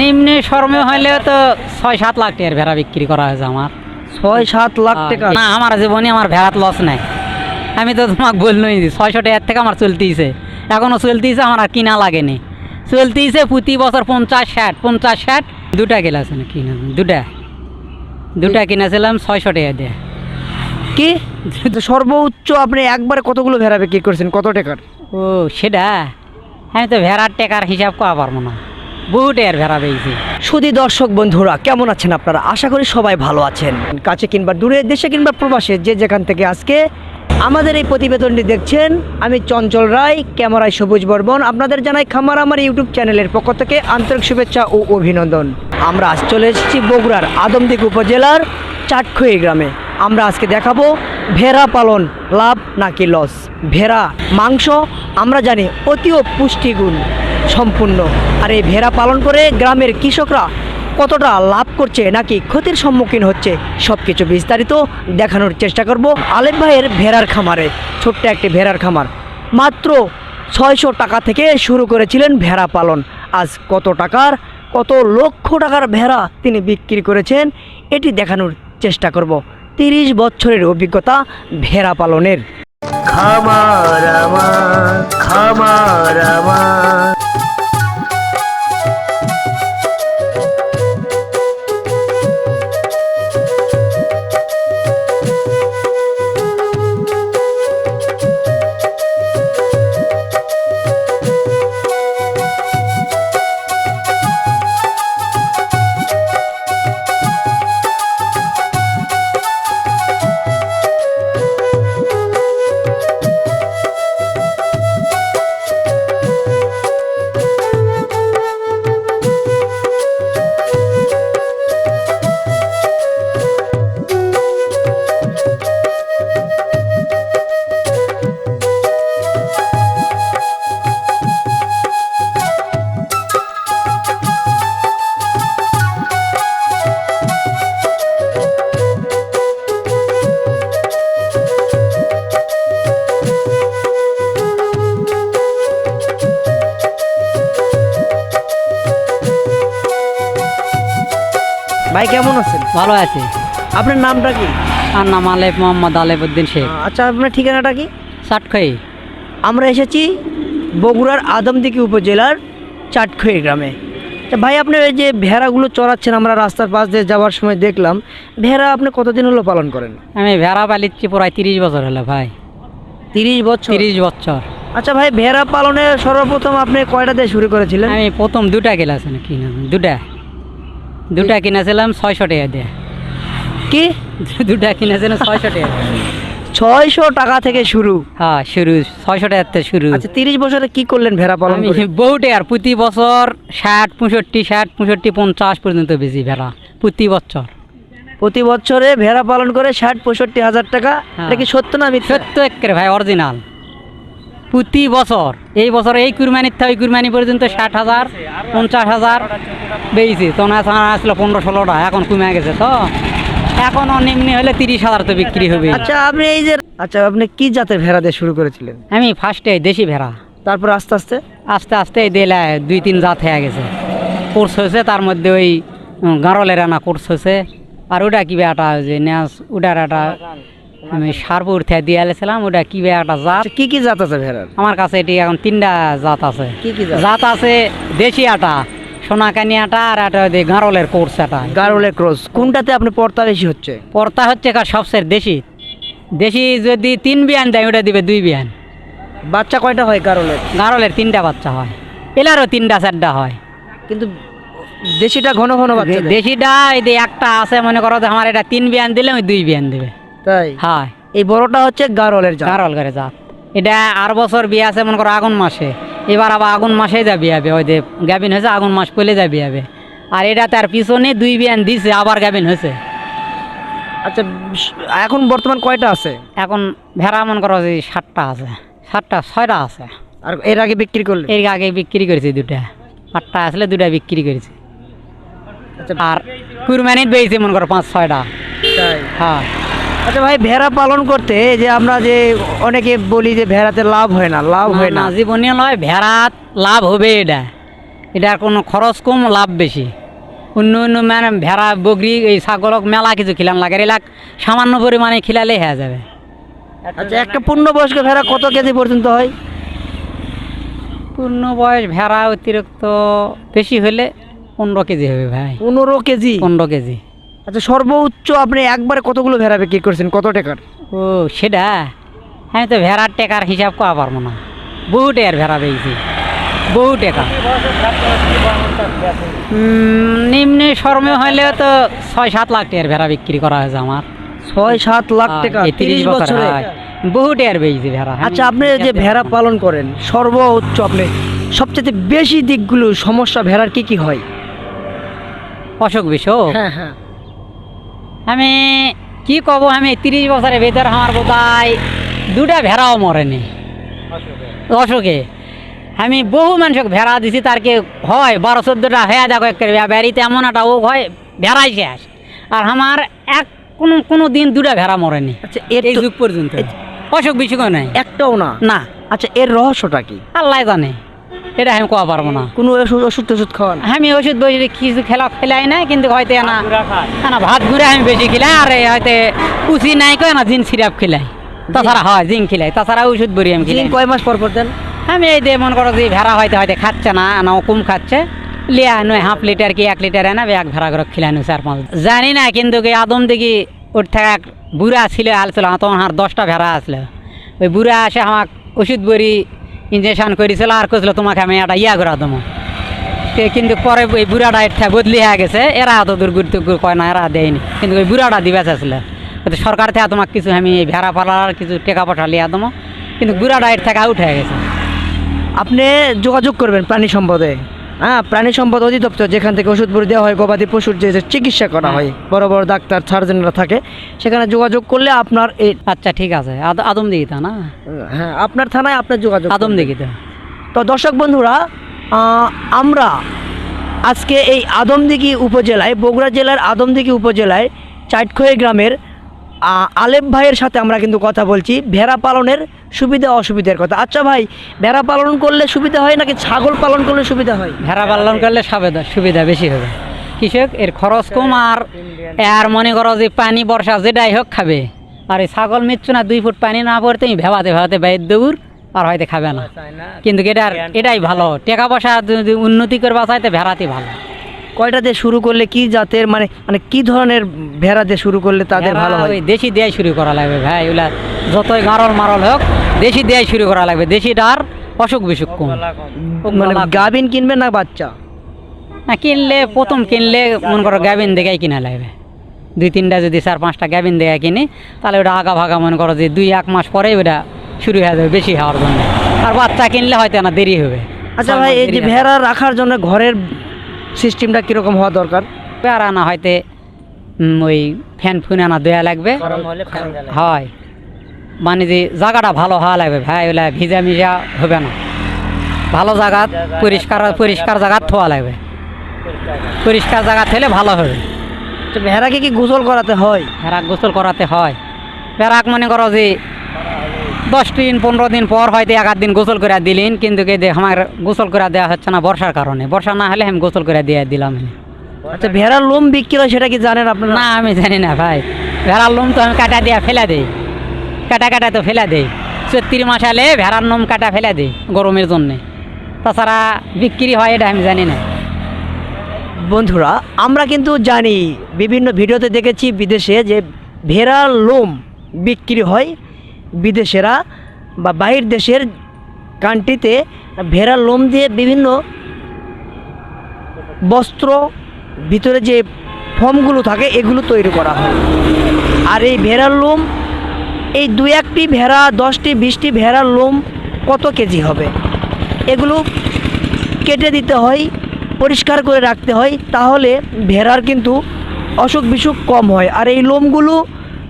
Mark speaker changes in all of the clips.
Speaker 1: নিম্নে শর্মে হইলে তো ছয় সাত লাখ টাকার ভেড়া বিক্রি করা হয়েছে আমার।
Speaker 2: ছয় সাত লাখ টাকা?
Speaker 1: না আমার জীবনে আমার ভেড়াত লস নাই। আমি তো তোমাকে বললই ছয়শো টাকার থেকে আমার চলতেইছে। এখনও চলতেইছে আমার আর কিনা লাগেনি। চলতেইছে প্রতি বছর পঞ্চাশ ষাট পঞ্চাশ ষাট দুটা কিনেছে না কিনা দুটা। দুটা কিনেছিলাম ছয়শো টাকা দিয়ে।
Speaker 2: কি? সর্বোচ্চ আপনি একবারে কতগুলো ভেড়া বিক্রি করছেন? কত টাকার?
Speaker 1: ও সেটা? আমি তো ভেড়ার টেকার হিসাব করা পারব না। বহু টাকার ভেড়া পেয়েছি
Speaker 2: সুদী দর্শক বন্ধুরা, কেমন আছেন আপনারা? আশা করি সবাই ভালো আছেন। কাছে কিংবা দূরে, দেশে কিংবা প্রবাসে, যে যেখান থেকে আজকে আমাদের এই প্রতিবেদনটি দেখছেন, আমি চঞ্চল রায়, ক্যামেরায় সবুজ বর্মন, আপনাদের জানাই খামার আমার ইউটিউব চ্যানেলের পক্ষ থেকে আন্তরিক শুভেচ্ছা ও অভিনন্দন। আমরা আজ চলে এসেছি বগুড়ার আদমদিক উপজেলার চাটখই গ্রামে। আমরা আজকে দেখাবো ভেড়া পালন, লাভ নাকি লস ভেড়া, মাংস, আমরা জানি অতিও পুষ্টিগুণ। সম্পূর্ণ। আর এই ভেড়া পালন করে গ্রামের কৃষকরা কতটা লাভ করছে নাকি ক্ষতির সম্মুখীন হচ্ছে সব কিছু বিস্তারিত দেখানোর চেষ্টা করব আলেম ভাইয়ের ভেড়ার খামারে, ছোট্ট একটি ভেড়ার খামার। মাত্র ছয়শো টাকা থেকে শুরু করেছিলেন ভেড়া পালন। আজ কত টাকার, কত লক্ষ টাকার ভেড়া তিনি বিক্রি করেছেন, এটি দেখানোর চেষ্টা করব। তিরিশ বছরের অভিজ্ঞতা ভেড়া পালনের। খামার আমার খামার আমার। ভাই কেমন আছেন?
Speaker 1: ভালো আছে।
Speaker 2: আপনার নামটা কি?
Speaker 1: আর নাম আলেফ মোহাম্মদ আলেবুদ্দিন শেখ।
Speaker 2: আচ্ছা আপনার ঠিকানাটা কি?
Speaker 1: চাটখাই।
Speaker 2: আমরা এসেছি বগুড়ার আদমদিকি উপজেলার চাটখই গ্রামে। ভাই আপনি এই যে ভেড়াগুলো চড়াচ্ছেন আমরা রাস্তার পাশ দিয়ে যাওয়ার সময় দেখলাম ভেড়া আপনি কতদিন হলো পালন করেন?
Speaker 1: আমি ভেড়া পালিচ্ছি প্রায় তিরিশ বছর হলো ভাই।
Speaker 2: তিরিশ বছর?
Speaker 1: তিরিশ বছর।
Speaker 2: আচ্ছা ভাই ভেড়া পালনে সর্বপ্রথম আপনি কয়টা দিয়ে শুরু করেছিলেন?
Speaker 1: আমি প্রথম দুটা কিনেছি না কিনা দুটা। দুটা কিনেছিলাম ছয়শো টাকা দিয়ে।
Speaker 2: কি?
Speaker 1: দুটা কিনেছিলাম ছয়শো টাকা
Speaker 2: ছয়শো টাকা থেকে শুরু।
Speaker 1: হ্যাঁ শুরু ছয়শো টাকার থেকে শুরু।
Speaker 2: আচ্ছা তিরিশ বছরে কি করলেন ভেড়া পালন
Speaker 1: আমি? বহুটে আর প্রতি বছর ষাট পঁয়ষট্টি ষাট পঁয়ষট্টি পঞ্চাশ পর্যন্ত বেশি ভেড়া প্রতি বছর।
Speaker 2: প্রতি বছরে ভেড়া পালন করে ষাট পঁয়ষট্টি হাজার টাকা?
Speaker 1: হ্যাঁ।
Speaker 2: এটা কি সত্য না মিথ্যা?
Speaker 1: সত্য একের ভাই অরিজিনাল প্রতি বছর। এই বছর এই কুরবানির থেকে ওই কুরবানি পর্যন্ত ষাট হাজার পঞ্চাশ হাজার বেয়েছি তখন আসলো পনেরো ষোলোটা এখন কমে গেছে তো। এখন নিম্নি হলে তিরিশ হাজার তো বিক্রি হবে
Speaker 2: আচ্ছা আপনি এই যে আচ্ছা আপনি কি জাতের ভেড়া দিয়ে শুরু করেছিলেন?
Speaker 1: আমি ফার্স্টে দেশি ভেড়া।
Speaker 2: তারপর আস্তে আস্তে?
Speaker 1: আস্তে আস্তে এই দিলে দুই তিন জাত হয়ে গেছে। কোর্স হয়েছে তার মধ্যে ওই গাঁড়লের আনা কোর্স হয়েছে। আর ওটা কি একটা যে নেস ওটার একটা আমি সারপুর থেকে দিয়ে এলেছিলাম ওটা কি একটা জাত?
Speaker 2: আচ্ছা কি কি জাত আছে ভেড়ার
Speaker 1: আমার কাছে এটি এখন তিনটা জাত আছে।
Speaker 2: কি কি জাত?
Speaker 1: আছে দেশি আটা সোনাকানি আটা আর একটা ওই কোর্স আটা।
Speaker 2: গারোলে ক্রস কোনটাতে আপনি পর্তা বেশি হচ্ছে?
Speaker 1: পর্তা হচ্ছে কার সবচেয়ে দেশি। দেশি যদি তিন বিয়ান দেয় ওটা দিবে দুই বিয়ান।
Speaker 2: বাচ্চা কয়টা হয় গারোলের?
Speaker 1: গাঁড়লের তিনটা বাচ্চা হয়। এলারও তিনটা চারটা হয়।
Speaker 2: কিন্তু দেশিটা ঘন ঘন।
Speaker 1: দেশিটা এই যে একটা আছে মনে করো যে আমার এটা তিন বিয়ান দিলে ওই দুই বিয়ান দেবে।
Speaker 2: তাই?
Speaker 1: হ্যাঁ।
Speaker 2: এই বড়টা হচ্ছে গারলের জাত।
Speaker 1: গারল করে জাত। এটা আর বছর বিয়ে আছে মনে করো আগুন মাসে। এবার আবার আগুন মাসেই যা বিয়ে হবে ওই যে গাবিন হয়েছে আগুন মাস পড়লে যা বিয়ে হবে। আর এটা তার পিছনে দুই বিয়ান দিছে আবার গাবিন হয়েছে।
Speaker 2: আচ্ছা এখন বর্তমান কয়টা আছে?
Speaker 1: এখন ভেড়া মনে করো যে সাতটা আছে। সাতটা ছয়টা আছে।
Speaker 2: আর এর আগে বিক্রি করলে?
Speaker 1: এর আগে বিক্রি করেছি দুটা আটটা আসলে দুটা বিক্রি করেছি।
Speaker 2: আচ্ছা।
Speaker 1: আর কুরবানিত বেয়েছে মনে করো পাঁচ ছয়টা। হ্যাঁ।
Speaker 2: আচ্ছা ভাই ভেড়া পালন করতে যে আমরা যে অনেকে বলি যে ভেড়াতে লাভ হয় না লাভ হয় না।
Speaker 1: না জীবনে নয় ভেড়াত লাভ হবে এটা। এটার কোনো খরচ কম লাভ বেশি। অন্য অন্য মানে ভেড়া বগরি এই ছাগলক মেলা কিছু খিলান লাগে এলাক সামান্য পরিমাণে খিলালে হয়ে যাবে।
Speaker 2: আচ্ছা একটা পূর্ণবয়স্ক ভেড়া কত কেজি পর্যন্ত হয়?
Speaker 1: পূর্ণ বয়স ভেড়া অতিরিক্ত বেশি হলে পনেরো কেজি হবে ভাই।
Speaker 2: পনেরো কেজি?
Speaker 1: পনেরো কেজি।
Speaker 2: আচ্ছা সর্বোচ্চ আপনি একবারে কতগুলো ভেড়া বিক্রি করছেন? কত টাকার?
Speaker 1: ও সেটা? আমি তো ভেড়ার টেকার হিসাব করা পারব না। বহু টেকার ভেড়া পেয়েছি বহু টাকা নিম্ন শর্মে হলেও তো ছয় সাত লাখ টাকার ভেড়া বিক্রি করা হয়েছে আমার।
Speaker 2: ছয় সাত লাখ টাকা তিরিশ বছর।
Speaker 1: হয়। বহু টাকার পেয়েছি ভেড়া।
Speaker 2: আচ্ছা আপনি যে ভেড়া পালন করেন সর্বোচ্চ আপনি সবচেয়ে বেশি দিকগুলো সমস্যা ভেড়ার কি কি হয়?
Speaker 1: অসুখ বিসুখ
Speaker 2: হ্যাঁ হ্যাঁ।
Speaker 1: আমি কি কব আমি তিরিশ বছরের ভেতর আমার বোধহয় দুটা ভেড়াও মরেনি। অসুখে। আমি বহু মানুষক ভেড়া দিছি তার কি হয় বারো চোদ্দোটা হয়ে দেখো একটা বাড়িতে এমন একটা ও হয় ভেড়াই শেষ। আর আমার এক কোনো কোনো দিন দুটা ভেড়া মরেনি।
Speaker 2: আচ্ছা এর
Speaker 1: যুগ পর্যন্ত। অসুখ বিসুখ নাই।
Speaker 2: একটাও না?
Speaker 1: না।
Speaker 2: আচ্ছা এর রহস্যটা কি?
Speaker 1: আল্লাহ জানে। এটা আমি কোয়া পারব না।
Speaker 2: কোনো ওষুধ ওষুধ টষুধ খাওয়ান
Speaker 1: আমি ওষুধ বসে কিছু খেলা খেলাই না কিন্তু হয়তো না। না ভাত ঘুরে আমি বেশি খেলাই আর হয়তো কুচি নাই কয় না জিন সিরাপ খেলাই। তাছাড়া হয় জিন খেলাই তাছাড়া ওষুধ বড়ি আমি খেলাই।
Speaker 2: কয় মাস পর পর দেন?
Speaker 1: আমি এই দিয়ে মনে করো যে ভেড়া হয়তো হয়তো খাচ্ছে না না ও কম খাচ্ছে। লিয়া নয় হাফ লিটার কি এক লিটার না এক ভেড়া করে খিলানো চার পাঁচ জানি না কিন্তু কি আদম দেখি ওর থেকে এক বুড়া ছিল আলছিল তখন আর দশটা ভেড়া আসলো ওই বুড়া আসে আমাকে ওষুধ বড়ি ইঞ্জেকশন করেছিল আর কইছিল, তোমাকে আমি একটা ইয়া করে দেবো। কিন্তু পরে ওই বুড়াটা এটা বদলি হয়ে গেছে। এরা এত দূর গুরুত্ব কয়, না, এরা দেয়নি। কিন্তু ওই বুড়াটা দিবে চাইছিল। সরকার থেকে তোমাকে কিছু আমি ভেড়া পালার কিছু টেকা পাঠা লিয়া দেবো। কিন্তু বুড়াটা এর থেকে আউট হয়ে গেছে।
Speaker 2: আপনি যোগাযোগ করবেন প্রাণী সম্পদে। হ্যাঁ প্রাণী সম্পদ অধিদপ্তর যেখান থেকে ওষুধ বড়ি দেওয়া হয় গবাদি পশুর যে চিকিৎসা করা হয় বড় বড় ডাক্তার সার্জনরা থাকে সেখানে যোগাযোগ করলে আপনার এই
Speaker 1: আচ্ছা ঠিক আছে। আদ- আদম দিঘি না?
Speaker 2: হ্যাঁ আপনার থানায় আপনার যোগাযোগ
Speaker 1: আদম
Speaker 2: করবে।
Speaker 1: দিঘি তো
Speaker 2: দর্শক বন্ধুরা আমরা আজকে এই আদমদিঘি উপজেলায় বগুড়া জেলার আদমদিঘি উপজেলায় চাটখই গ্রামের আলেপ ভাইয়ের সাথে আমরা কিন্তু কথা বলছি। ভেড়া পালনের সুবিধা, অসুবিধার কথা। আচ্ছা ভাই, ভেড়া পালন করলে সুবিধা হয় নাকি ছাগল পালন করলে সুবিধা হয়?
Speaker 1: ভেড়া পালন করলে সুবিধা বেশি হবে। কৃষক, এর খরচ কম আর আর মনে করো যে পানি, বর্ষা যেটাই হোক খাবে। আর এই ছাগল মিচ্ছু না, দুই ফুট পানি না পড়তে ভেবাতে ভেবাতে বাইর দৌড় আর হয়তো খাবে না। কিন্তু এটার এটাই ভালো। টাকা পয়সা উন্নতি করবা চাইতে ভেড়াতে ভালো।
Speaker 2: কয়টা দিয়ে শুরু করলে কি জাতের মানে মানে কি ধরনের ভেড়া দিয়ে শুরু করলে তাদের ভালো হয়?
Speaker 1: দেশি দেয়াই শুরু করা লাগবে ভাই ওগুলা যতই গারল মারল হোক দেশি দেয়াই শুরু করা লাগবে। দেশিটার অসুখ বিসুখ কম।
Speaker 2: মানে
Speaker 1: লাগবে।
Speaker 2: গাভিন কিনবে না বাচ্চা?
Speaker 1: না কিনলে প্রথম কিনলে মনে করো গ্যাবিন দেখেই কিনা লাগবে। দুই তিনটা যদি চার পাঁচটা গ্যাবিন দেখে কিনি তাহলে ওটা আগা ভাগা মনে করো যে দুই এক মাস পরেই ওটা শুরু হয়ে যাবে বেশি হওয়ার জন্য। আর বাচ্চা কিনলে হয়তো না দেরি হবে।
Speaker 2: আচ্ছা ভাই এই যে ভেড়া রাখার জন্য ঘরের সিস্টেমটা কীরকম হওয়া দরকার?
Speaker 1: আর আনা হয়তো ওই ফ্যান ফুন আনা দেওয়া লাগবে। হয়। মানে যে জায়গাটা ভালো হওয়া লাগবে ভাই ওলা ভিজা মিজা হবে না। ভালো জায়গা পরিষ্কার পরিষ্কার জায়গা থোয়া লাগবে। পরিষ্কার জায়গা থেলে ভালো হবে।
Speaker 2: তো ভেড়াকে কি গোসল করাতে হয়?
Speaker 1: ভেড়াক গোসল করাতে হয়। ভেড়াক মনে করো যে দশ দিন পনেরো দিন পর হয়তো এক আধ দিন গোসল করে দিলেন কিন্তু কে আমার গোসল করে দেওয়া হচ্ছে না বর্ষার কারণে। বর্ষা না হলে আমি গোসল করে দিয়ে দিলাম
Speaker 2: আচ্ছা ভেড়ার লোম বিক্রি হয় সেটা কি জানেন আপনারা?
Speaker 1: না আমি জানি না ভাই। ভেড়ার লোম তো আমি কাটা দিয়ে ফেলে দেই। কাটা কাটা তো ফেলে দেই। চত্রিশ মাস আলে ভেড়ার লোম কাটা ফেলে দেই গরমের জন্যে। তাছাড়া বিক্রি হয় এটা আমি জানি না।
Speaker 2: বন্ধুরা আমরা কিন্তু জানি বিভিন্ন ভিডিওতে দেখেছি বিদেশে যে ভেড়ার লোম বিক্রি হয়। বিদেশেরা বা বাহির দেশের কান্ট্রিতে ভেড়ার লোম দিয়ে বিভিন্ন বস্ত্র, ভিতরে যে ফর্মগুলো থাকে, এগুলো তৈরি করা হয়। আর এই ভেড়ার লোম, এই দু একটি ভেড়া, দশটি, বিশটি ভেড়ার লোম কত কেজি হবে? এগুলো কেটে দিতে হয়, পরিষ্কার করে রাখতে হয়, তাহলে ভেড়ার কিন্তু অসুখ বিসুখ কম হয়। আর এই লোমগুলো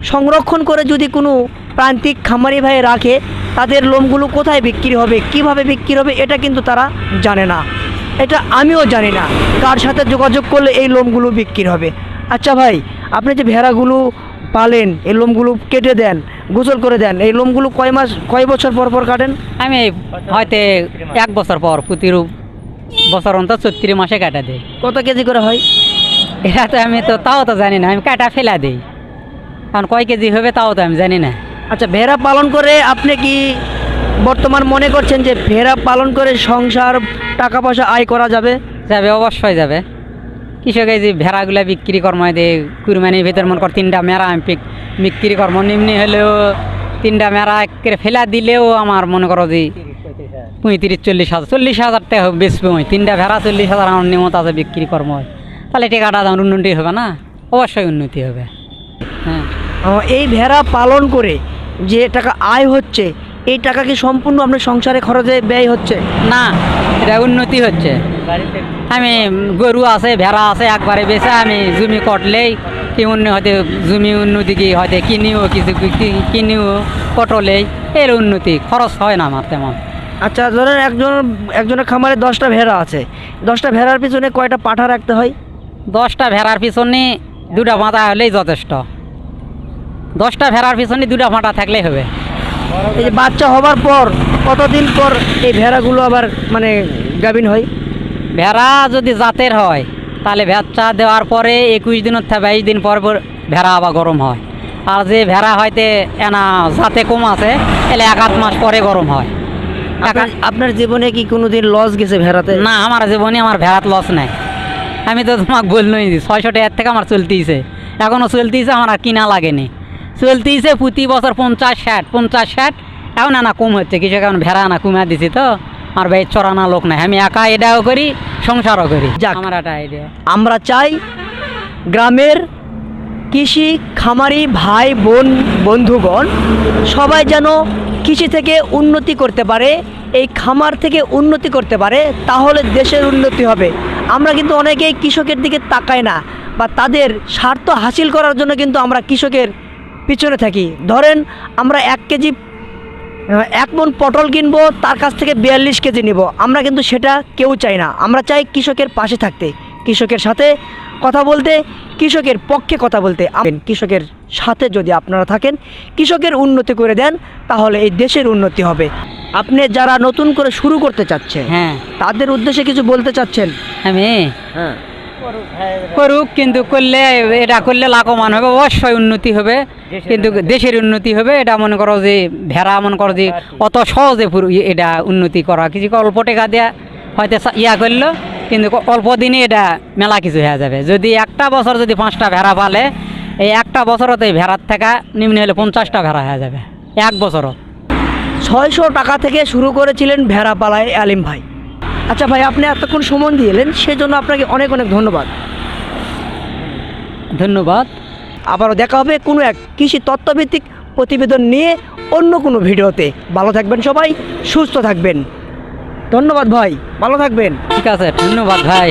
Speaker 2: সংরক্ষণ করে যদি কোনো প্রান্তিক খামারি ভাই রাখে তাদের লোমগুলো কোথায় বিক্রি হবে কীভাবে বিক্রি হবে এটা কিন্তু তারা জানে না। এটা আমিও জানি না কার সাথে যোগাযোগ করলে এই লোমগুলো বিক্রি হবে। আচ্ছা ভাই আপনি যে ভেড়াগুলো পালেন এই লোমগুলো কেটে দেন গোসল করে দেন এই লোমগুলো কয় মাস কয় বছর পর পর কাটেন?
Speaker 1: আমি হয়তো এক বছর পর প্রতিরূপ বছর অন্তর চত্রিশ মাসে কাটা দেয়
Speaker 2: কত কেজি করে হয়?
Speaker 1: এটা তো আমি তো তাও তো জানি না আমি কাটা ফেলা দিই। কারণ কয় কেজি হবে তাও তো আমি জানি না।
Speaker 2: আচ্ছা ভেড়া পালন করে আপনি কি বর্তমান মনে করছেন যে ভেড়া পালন করে সংসার টাকা পয়সা আয় করা যাবে?
Speaker 1: যাবে অবশ্যই যাবে। কৃষক যে ভেড়াগুলা বিক্রি কর্ম দিয়ে কুরবানির ভিতর মনে কর তিনটা মেরা বিক্রি কর্ম। নিম্নি হলেও তিনটা মেরা একেবারে ফেলা দিলেও আমার মনে করো যে পঁয়ত্রিশ চল্লিশ হাজার চল্লিশ হাজার টাকা বেচবো আমি। তিনটা ভেড়া চল্লিশ হাজার আমার নিয়মত আছে বিক্রি কর্ম হয়। তাহলে টাকাটা আমার উন্নতি হবে না? অবশ্যই উন্নতি হবে। হ্যাঁ।
Speaker 2: এই ভেড়া পালন করে যে টাকা আয় হচ্ছে এই টাকা কি সম্পূর্ণ আপনার সংসারে খরচে ব্যয় হচ্ছে?
Speaker 1: না এটা উন্নতি হচ্ছে। আমি গরু আছে ভেড়া আছে একবারে বেছে আমি জমি কটলেই কি অন্য হয়তো জমি উন্নতি কি হয়তো কিনিও কিছু কিনিও কটলেই এর উন্নতি খরচ হয় না আমার তেমন।
Speaker 2: আচ্ছা ধরেন একজন একজনের খামারে দশটা ভেড়া আছে দশটা ভেড়ার পিছনে কয়টা পাঠা রাখতে হয়?
Speaker 1: দশটা ভেড়ার পিছনে দুটা মাথা হলেই যথেষ্ট। দশটা ভেড়ার পিছনে দুটা মাথা থাকলেই হবে।
Speaker 2: এই যে বাচ্চা হবার পর কতদিন পর এই ভেড়াগুলো আবার মানে গাভিন হয়?
Speaker 1: ভেড়া যদি জাতের হয় তাহলে বাচ্চা দেওয়ার পরে একুশ দিনের থেকে বাইশ দিন পর পর ভেড়া আবার গরম হয়। আর যে ভেড়া হয়তে এনা জাতে কম আছে এলে এক আধ মাস পরে গরম হয়।
Speaker 2: আপনার আপনার জীবনে কি কোনোদিন লস গেছে ভেড়াতে?
Speaker 1: না আমার জীবনে আমার ভেড়াত লস নাই। আমি তো তোমাকে বললই ছয়শো টাকার থেকে আমার চলতেইছে। এখনও চলতেইছে আমার আর কিনা লাগেনি। চলতেইছে প্রতি বছর পঞ্চাশ ষাট পঞ্চাশ ষাট। এখন না কম হচ্ছে কৃষক এখন ভেড়া আনা কমা দিছি তো। আমার ভাই চড়ানা লোক নাই আমি একা এটাও করি সংসারও করি।
Speaker 2: যাক।
Speaker 1: আমার একটা আইডিয়া
Speaker 2: আমরা চাই গ্রামের কৃষি খামারি ভাই বোন বন্ধুগণ সবাই যেন কৃষি থেকে উন্নতি করতে পারে এই খামার থেকে উন্নতি করতে পারে তাহলে দেশের উন্নতি হবে। আমরা কিন্তু অনেকেই কৃষকের দিকে তাকাই না বা তাদের স্বার্থ হাসিল করার জন্য কিন্তু আমরা কৃষকের পিছনে থাকি। ধরেন আমরা এক কেজি এক মন পটল কিনবো তার কাছ থেকে বিয়াল্লিশ কেজি নিব। আমরা কিন্তু সেটা কেউ চাই না। আমরা চাই কৃষকের পাশে থাকতে কৃষকের সাথে কথা বলতে কৃষকের পক্ষে কথা বলতে। কৃষকের সাথে যদি আপনারা থাকেন কৃষকের উন্নতি করে দেন তাহলে এই দেশের উন্নতি হবে। আপনি যারা নতুন করে শুরু করতে চাচ্ছেন
Speaker 1: হ্যাঁ।
Speaker 2: তাদের উদ্দেশ্যে কিছু বলতে চাচ্ছেন?
Speaker 1: আমি?
Speaker 2: হ্যাঁ।
Speaker 1: করুক কিন্তু করলে এটা করলে লাভবান হবে অবশ্যই উন্নতি হবে। কিন্তু দেশের উন্নতি হবে এটা মনে করো যে ভেড়া মনে করো যে অত সহজে এটা উন্নতি করা। কিছু অল্প টাকা দেয়া হয়তো ইয়া করল কিন্তু অল্প দিনে এটা মেলা কিছু হয়ে যাবে। যদি একটা বছর যদি পাঁচটা ভেড়া পালে এই একটা বছরতে ভেড়ার থেকে নিম্ন হলে পঞ্চাশটা ভেড়া হয়ে যাবে এক বছরত
Speaker 2: ছয়শো টাকা থেকে শুরু করেছিলেন ভেড়া পালায় আলিম ভাই। আচ্ছা ভাই আপনি এতক্ষণ সময় দিয়েলেন সেজন্য আপনাকে অনেক অনেক ধন্যবাদ।
Speaker 1: ধন্যবাদ।
Speaker 2: আবারও দেখা হবে কোনো এক কৃষি তত্ত্বভিত্তিক প্রতিবেদন নিয়ে অন্য কোনো ভিডিওতে। ভালো থাকবেন সবাই সুস্থ থাকবেন। ধন্যবাদ ভাই ভালো থাকবেন।
Speaker 1: ঠিক আছে ধন্যবাদ ভাই।